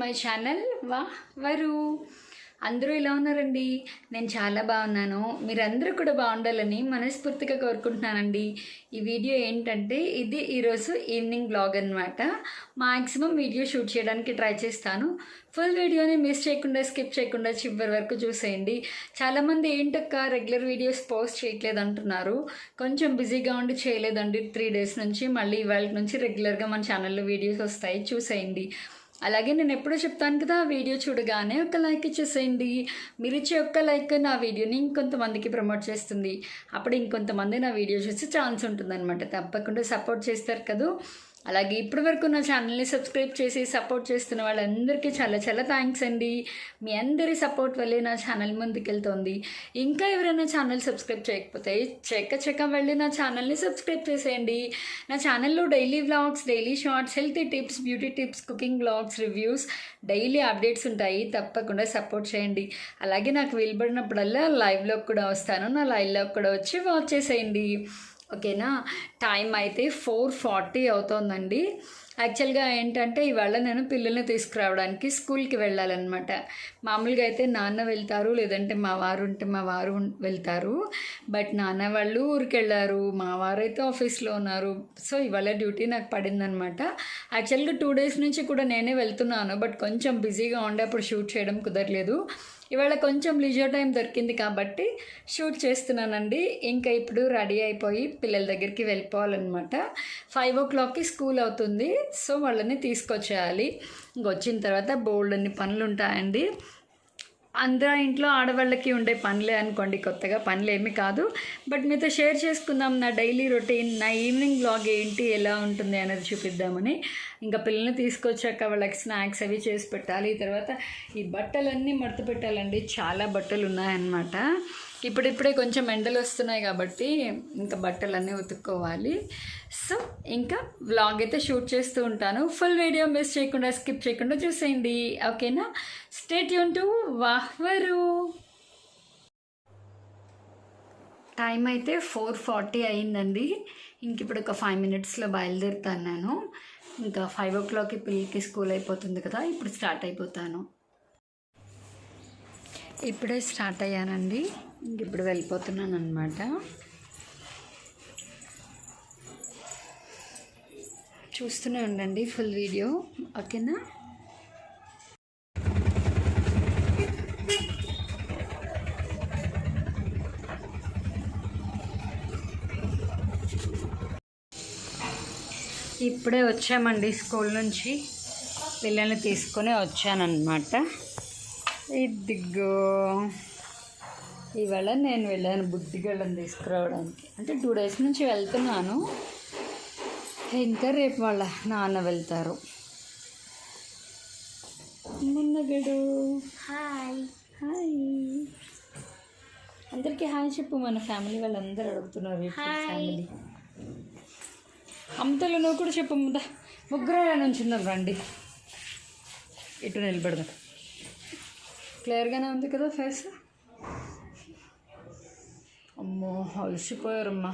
My channel వా వరు. అందరూ ఎలా ఉన్నారండి? నేను చాలా బాగున్నాను. మీరందరూ కూడా బాగుండాలని మనస్ఫూర్తిగా కోరుకుంటున్నానండి. ఈ వీడియో ఏంటంటే ఇది ఈరోజు ఈవినింగ్ బ్లాగ్ అనమాట మాక్సిమం వీడియో షూట్ చేయడానికి ట్రై చేస్తాను. ఫుల్ వీడియోని మిస్ చేయకుండా స్కిప్ చేయకుండా చివరి వరకు చూసేయండి. చాలామంది ఏంటక్క రెగ్యులర్ వీడియోస్ పోస్ట్ చేయట్లేదు అంటున్నారు. కొంచెం బిజీగా ఉండి చేయలేదండి. త్రీ డేస్ నుంచి మళ్ళీ ఇవాళ నుంచి రెగ్యులర్గా మన ఛానల్లో వీడియోస్ వస్తాయి. చూసేయండి. అలాగే నేను ఎప్పుడూ చెప్తాను కదా వీడియో చూడగానే ఒక లైక్ ఇచ్చేసేయండి. మీరు ఇచ్చే ఒక్క లైక్ నా వీడియోని ఇంకొంతమందికి ప్రమోట్ చేస్తుంది. అప్పుడు ఇంకొంతమంది నా వీడియో చూసి ఛాన్స్ ఉంటుందన్నమాట. తప్పకుండా సపోర్ట్ చేస్తారు కదా. అలాగే ఇప్పటి వరకు నా ఛానల్ని సబ్స్క్రైబ్ చేసి సపోర్ట్ చేస్తున్న వాళ్ళందరికీ చాలా చాలా థ్యాంక్స్ అండి. మీ అందరి సపోర్ట్ వల్లే నా ఛానల్ ముందుకెళ్తోంది. ఇంకా ఎవరైనా ఛానల్ సబ్స్క్రైబ్ చేయకపోతే చెక్క చెక్క వెళ్ళి నా ఛానల్ని సబ్స్క్రైబ్ చేసేయండి. నా ఛానల్లో daily vlogs daily shorts healthy tips beauty tips cooking vlogs reviews daily updates ఉంటాయి. తప్పకుండా సపోర్ట్ చేయండి. అలాగే నాకు వీలుపడినప్పుడల్లా లైవ్లోకి కూడా వస్తాను. నా లైవ్లోకి కూడా వచ్చి వాచ్ చేసేయండి. ఓకేనా? టైం అయితే ఫోర్ ఫార్టీ అవుతోందండి. యాక్చువల్గా ఏంటంటే ఇవాళ నేను పిల్లల్ని తీసుకురావడానికి స్కూల్కి వెళ్ళాలన్నమాట. మామూలుగా అయితే నాన్న వెళ్తారు లేదంటే మా వారు ఉంటే మా వారు వెళ్తారు. బట్ నాన్న వాళ్ళు ఊరికి వెళ్ళారు మా వారు అయితే ఆఫీస్లో ఉన్నారు. సో ఇవాళ డ్యూటీ నాకు పడిందనమాట యాక్చువల్గా టూ డేస్ నుంచి కూడా నేనే వెళ్తున్నాను బట్ కొంచెం బిజీగా ఉండే అప్పుడు షూట్ చేయడం కుదరలేదు. ఇవాళ కొంచెం లీజర్ టైం దొరికింది కాబట్టి షూట్ చేస్తున్నానండి. ఇంకా ఇప్పుడు రెడీ అయిపోయి పిల్లల దగ్గరికి వెళ్ళిపోవాలన్నమాట. ఫైవ్ ఓ క్లాక్కి స్కూల్ అవుతుంది. సో వాళ్ళని తీసుకొచ్చేయాలి. ఇంకొచ్చిన తర్వాత బోల్డ్ అన్ని పనులు ఉంటాయండి అందరూ ఇంట్లో ఆడవాళ్ళకి ఉండే పనులే అనుకోండి కొత్తగా పనులు ఏమీ కాదు. బట్ మీతో షేర్ చేసుకుందాం నా డైలీ రొటీన్ నా ఈవినింగ్ బ్లాగ్ ఏంటి ఎలా ఉంటుంది అనేది చూపిద్దామని. ఇంకా పిల్లల్ని తీసుకొచ్చాక వాళ్ళకి స్నాక్స్ అవి చేసి పెట్టాలి. తర్వాత ఈ బట్టలన్నీ మడత పెట్టాలండి. చాలా బట్టలు ఉన్నాయన్నమాట ఇప్పుడిప్పుడే కొంచెం ఎండలు వస్తున్నాయి కాబట్టి ఇంకా బట్టలన్నీ ఉతుక్కోవాలి. సో ఇంకా వ్లాగ్ అయితే షూట్ చేస్తూ ఉంటాను. ఫుల్ వీడియో మిస్ చేయకుండా స్కిప్ చేయకుండా చూసేయండి. ఓకేనా స్టేట్ యూన్ టు వాహ్వరు టైం అయితే ఫోర్ ఫార్టీ అయిందండి. ఇంక ఇప్పుడు ఒక ఫైవ్ మినిట్స్లో బయలుదేరుతాను నేను ఇంకా ఫైవ్ ఓ క్లాక్కి పిల్లలకి స్కూల్ అయిపోతుంది కదా ఇప్పుడు స్టార్ట్ అయిపోతాను. ఇప్పుడే స్టార్ట్ అయ్యానండి. ఇంక ఇప్పుడు వెళ్ళిపోతున్నాను అనమాట చూస్తూనే ఉండండి ఫుల్ వీడియో ఓకేనా? ఇప్పుడే వచ్చామండి స్కూల్ నుంచి. పిల్లల్ని తీసుకొని వచ్చానన్నమాట. ఇదిగో. ఇవాళ నేను వెళ్ళాను బుద్ధిగళ్ళని తీసుకురావడానికి. అంటే టూ డేస్ నుంచి వెళ్తున్నాను. ఇంకా రేపు వాళ్ళ నాన్న వెళ్తారు. మున్నగడు హాయ్. హాయ్. అందరికీ హాయ్ చెప్పు మన ఫ్యామిలీ వాళ్ళందరూ అడుగుతున్నారు హాయ్. ఫ్యామిలీ అమ్మతలు నువ్వు కూడా చెప్పు ముద్ద ముగ్గురు నుంచి రండి. ఇటు నిలబడదాం. క్లియర్గానే ఉంది కదా ఫేస్? అమ్మో అలసిపోయారమ్మా.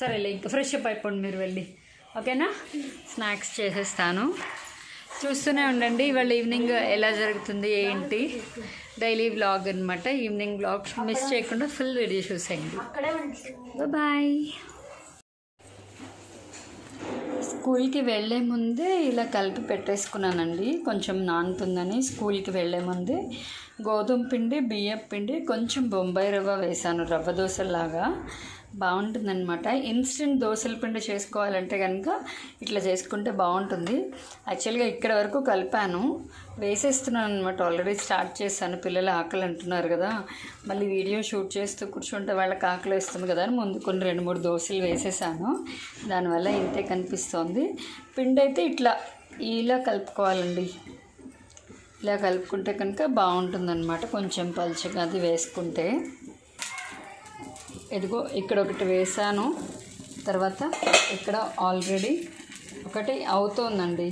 సరేలే ఇంకా ఫ్రెష్ అప్ అయిపోండి మీరు వెళ్ళి. ఓకేనా? స్నాక్స్ చేసేస్తాను. చూస్తూనే ఉండండి ఇవాళ ఈవినింగ్ ఎలా జరుగుతుంది ఏంటి? డైలీ వ్లాగ్ అనమాట ఈవినింగ్ వ్లాగ్ మిస్ చేయకుండా ఫుల్ వీడియో చూసేయండి. బాయ్ స్కూల్కి వెళ్ళే ముందే ఇలా కలిపి పెట్టేసుకున్నానండి. కొంచెం నానుతుందని స్కూల్కి వెళ్ళే ముందే గోధుమ పిండి బియ్యం పిండి కొంచెం బొంబాయి రవ్వ వేసాను రవ్వ దోశలాగా బాగుంటుందన్నమాట. ఇన్స్టెంట్ దోశల పిండి చేసుకోవాలంటే కనుక ఇట్లా చేసుకుంటే బాగుంటుంది. యాక్చువల్గా ఇక్కడ వరకు కలిపాను. వేసేస్తున్నాను అనమాట ఆల్రెడీ స్టార్ట్ చేశాను. పిల్లలు ఆకలి అంటున్నారు కదా. మళ్ళీ వీడియో షూట్ చేస్తూ కూర్చుంటే వాళ్ళకి ఆకలి వేస్తుంది కదా అని ముందు కొన్ని రెండు మూడు దోశలు వేసేసాను. దానివల్ల ఇంతే కనిపిస్తోంది. పిండి అయితే ఇట్లా ఇలా కలుపుకోవాలండి. ఇలా కలుపుకుంటే కనుక బాగుంటుందన్నమాట. కొంచెం పలుచగా అది వేసుకుంటే. ఇదిగో ఇక్కడ ఒకటి వేసాను తర్వాత ఇక్కడ ఆల్రెడీ ఒకటి అవుతోందండి.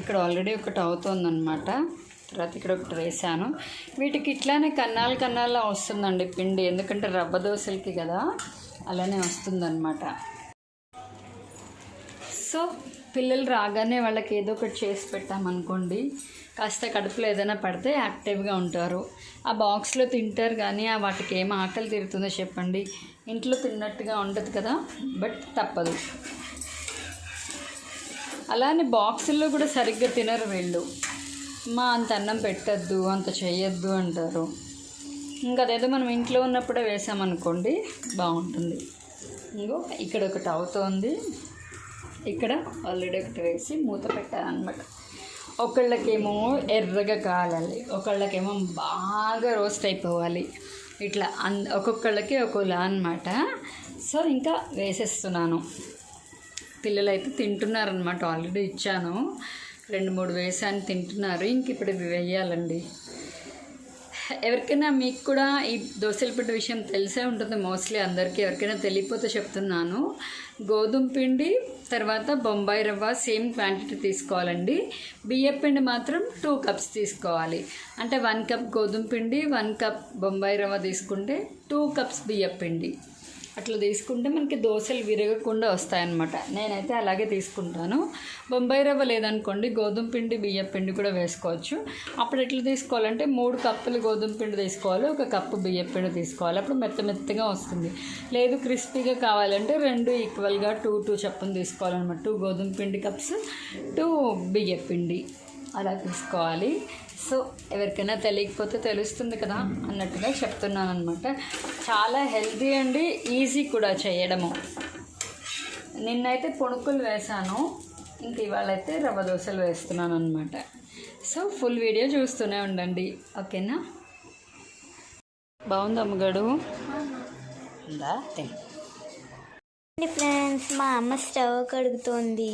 ఇక్కడ ఆల్రెడీ ఒకటి అవుతోందనమాట తర్వాత ఇక్కడ ఒకటి వేసాను వీటికి ఇట్లానే కన్నాలు కన్నాల్లో వస్తుందండి పిండి. ఎందుకంటే రవ్వ దోశలకి కదా అలానే వస్తుందన్నమాట. సో పిల్లలు రాగానే వాళ్ళకి ఏదో ఒకటి చేసి పెట్టామనుకోండి కాస్త కడుపులో ఏదైనా పడితే యాక్టివ్గా ఉంటారు. ఆ బాక్స్లో తింటారు కానీ ఆ వాటికి ఏం ఆకలి తీరుతుందో చెప్పండి. ఇంట్లో తిన్నట్టుగా ఉండదు కదా బట్ తప్పదు. అలానే బాక్సుల్లో కూడా సరిగ్గా తినరు వీళ్ళు. మా అంత అన్నం పెట్టద్దు అంత చేయొద్దు అంటారు. ఇంకా అదేదో మనం ఇంట్లో ఉన్నప్పుడే వేసామనుకోండి బాగుంటుంది. ఇంకో ఇక్కడ ఒకటి అవుతోంది. ఇక్కడ ఆల్రెడీ ఒకటి వేసి మూత పెట్టాలన్నమాట ఒకళ్ళకేమో ఎర్రగా కాలాలి ఒకళ్ళకేమో బాగా రోస్ట్ అయిపోవాలి. ఇట్లా అన్ ఒక్కొక్కళ్ళకి ఒక్కోలా అనమాట సో ఇంకా వేసేస్తున్నాను. పిల్లలు అయితే తింటున్నారనమాట ఆల్రెడీ ఇచ్చాను. రెండు మూడు వేసాను తింటున్నారు. ఇంక ఇప్పుడు ఇవి వేయాలండి. ఎవరికైనా మీకు కూడా ఈ దోశల పిండి విషయం తెలిసే ఉంటుంది మోస్ట్లీ అందరికీ. ఎవరికైనా తెలియపోతే చెప్తున్నాను. గోధుమ పిండి తర్వాత బొంబాయి రవ్వ సేమ్ క్వాంటిటీ తీసుకోవాలండి. బియ్యం పిండి మాత్రం టూ కప్స్ తీసుకోవాలి. అంటే వన్ కప్ గోధుమ పిండి వన్ కప్ బొంబాయి రవ్వ తీసుకుంటే టూ కప్స్ బియ్యం పిండి. అట్లా తీసుకుంటే మనకి దోశలు విరగకుండా వస్తాయన్నమాట. నేనైతే అలాగే తీసుకుంటాను. బొంబాయి రవ్వ లేదనుకోండి గోధుమ పిండి బియ్యం పిండి కూడా వేసుకోవచ్చు. అప్పుడు ఎట్లా తీసుకోవాలంటే మూడు కప్పులు గోధుమ పిండి తీసుకోవాలి ఒక కప్పు బియ్యం పిండి తీసుకోవాలి. అప్పుడు మెత్త మెత్తగా వస్తుంది. లేదు క్రిస్పీగా కావాలంటే రెండు ఈక్వల్గా టూ టూ చప్పును తీసుకోవాలన్నమాట. టూ గోధుమ పిండి కప్స్ టూ బియ్యం పిండి. అలా తీసుకోవాలి సో ఎవరికైనా తెలియకపోతే తెలుస్తుంది కదా అన్నట్టుగా చెప్తున్నాను అనమాట చాలా హెల్తీ అండి ఈజీ కూడా చేయడము. నిన్నైతే పుణుకులు వేశాను ఇంక ఇవాళైతే రవ్వ దోశలు వేస్తున్నాను అనమాట సో ఫుల్ వీడియో చూస్తూనే ఉండండి. ఓకేనా? బాగుంది అమ్మగాడు ఉందా? ఫ్రెండ్స్ మా అమ్మ స్టవ్ కడుగుతోంది.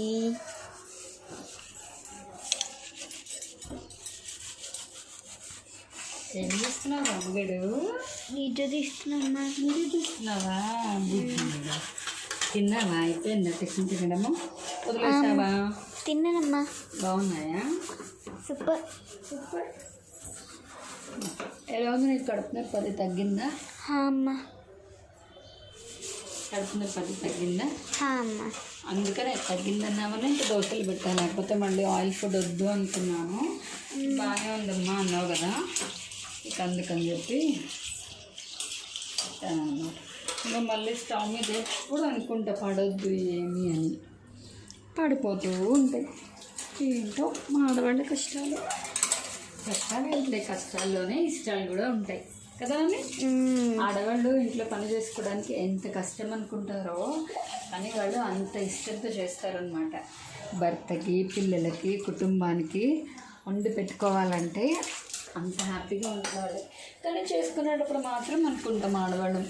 ఏం చేస్తున్నావు అమ్మగాడు వీడియో వీడియో. తిన్నావా? అయిపోయిందా టిఫిన్ తినడము? వదిలేసావా? తిన్నానమ్మా. బాగున్నాయా? సూపర్. సూపర్. ఎలా ఉంది నీకు కడుపు నొప్పి? అది తగ్గిందా? హా అమ్మ. కడుపు నొప్పి అది తగ్గిందా? హా అమ్మ. అందుకనే తగ్గిందన్నామని ఇంకా దోశలు పెట్టాను లేకపోతే మళ్ళీ ఆయిల్ ఫుడ్ వద్దు అనుకున్నాను. బాగానే ఉందమ్మా అన్నావు కదా? అందుకని చెప్పి పెట్టాను అన్నమాట ఇంకా మళ్ళీ స్టవ్ మీద ఎప్పుడు అనుకుంటా పడొద్దు ఏమి అని. పడిపోతూ ఉంటాయి. ఏంటో మా ఆడవాళ్ళ కష్టాలు కష్టాలు ఉంటాయి కష్టాల్లోనే ఇష్టాలు కూడా ఉంటాయి. కదా అని. ఆడవాళ్ళు ఇంట్లో పని చేసుకోవడానికి ఎంత కష్టం అనుకుంటారో కానీ వాళ్ళు అంత ఇష్టంతో చేస్తారనమాట భర్తకి పిల్లలకి కుటుంబానికి వండి పెట్టుకోవాలంటే అంత హ్యాపీగా ఉండాలి కానీ చేసుకునేటప్పుడు మాత్రం అనుకుంటాం ఆడవాళ్ళు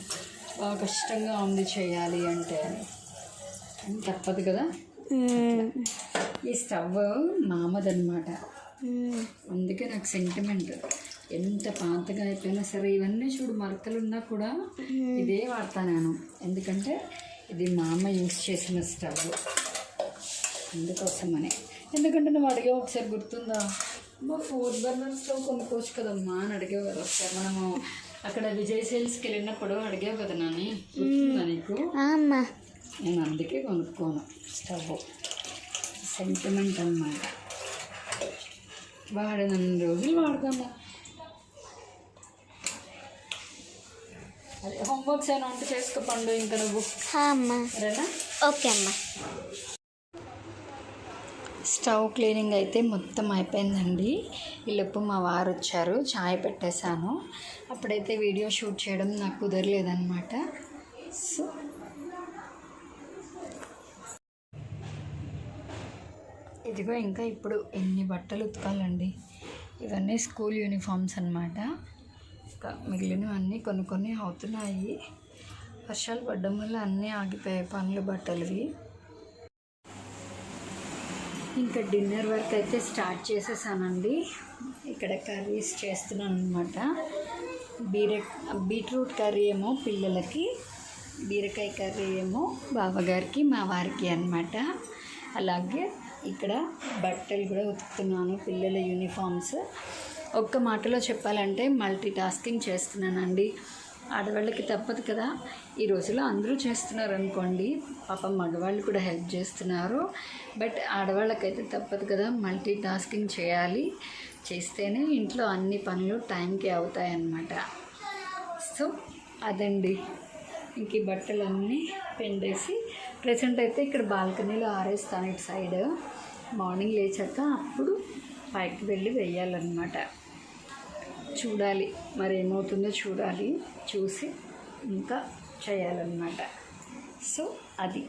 బాగా కష్టంగా ఉంది చేయాలి అంటే. అని తప్పదు కదా. ఈ స్టవ్ మామదనమాట మ్మ్. అందుకే నాకు సెంటిమెంట్ ఎంత పాతగా అయిపోయినా సరే ఇవన్నీ చూడు మరకలు ఉన్నా కూడా ఇదే వాడతా నేను. ఎందుకంటే ఇది మా అమ్మ యూస్ చేసిన స్టవ్. అందుకోసమని. ఎందుకంటే నువ్వు అడిగావు ఒకసారి గుర్తుందా? మా ఫోర్ బర్నర్ స్టవ్ కొనుక్కోవచ్చు కదమ్మా అని అడిగావు కదా ఒకసారి. మనము అక్కడ విజయ్ సేల్స్కి వెళ్ళినప్పుడు అడిగావు కదా నాని? గుర్తుందా నీకు? నేను అందుకే కొనుక్కోను. స్టవ్. సెంటిమెంట్ అన్నమాట. వాడినన్ని రోజులు వాడతాము. అదే హోంవర్క్స్ అయినా ఉంటే చేసుకో పండు ఇంకా నువ్వు. ఓకే అమ్మ. స్టవ్ క్లీనింగ్ అయితే మొత్తం అయిపోయిందండి. ఈలోపు మా వారు వచ్చారు ఛాయ్ పెట్టేశాను. అప్పుడైతే వీడియో షూట్ చేయడం నాకు కుదరలేదన్నమాట. సో ఇదిగో ఇంకా ఇప్పుడు ఎన్ని బట్టలు ఉతకాలండి. ఇవన్నీ స్కూల్ యూనిఫామ్స్ అన్నమాట. ఇంకా మిగిలినవన్నీ కొన్ని కొన్ని అవుతున్నాయి. వర్షాలు పడడం వల్ల అన్నీ ఆగిపోయాయి పనులు బట్టలువి ఇంకా డిన్నర్ వర్క్ అయితే స్టార్ట్ చేసేసానండి. ఇక్కడ కర్రీస్ చేస్తున్నాను అనమాట బీరక్ బీట్రూట్ కర్రీ ఏమో పిల్లలకి బీరకాయ కర్రీ ఏమో బావగారికి మా వారికి అన్నమాట. అలాగే ఇక్కడ బట్టలు కూడా ఉతుకుతున్నాను పిల్లల యూనిఫామ్స్. ఒక్క మాటలో చెప్పాలంటే మల్టీ టాస్కింగ్ చేస్తున్నానండి. ఆడవాళ్ళకి తప్పదు కదా. ఈ రోజుల్లో అందరూ చేస్తున్నారు అనుకోండి పాపం మగవాళ్ళు కూడా హెల్ప్ చేస్తున్నారు. బట్ ఆడవాళ్ళకైతే తప్పదు కదా. మల్టీ టాస్కింగ్ చేయాలి. చేస్తేనే ఇంట్లో అన్ని పనులు టైంకి అవుతాయన్నమాట. సో అదండి. ఇంక ఈ బట్టలన్నీ పెండేసి ప్రజెంట్ అయితే ఇక్కడ బాల్కనీలో ఆరేస్తాను ఇటు సైడ్. మార్నింగ్ లేచాక అప్పుడు పైకి వెళ్ళి వేయాలన్నమాట. చూడాలి. మరి ఏమవుతుందో చూడాలి. చూసి ఇంకా చేయాలన్నమాట. సో అది.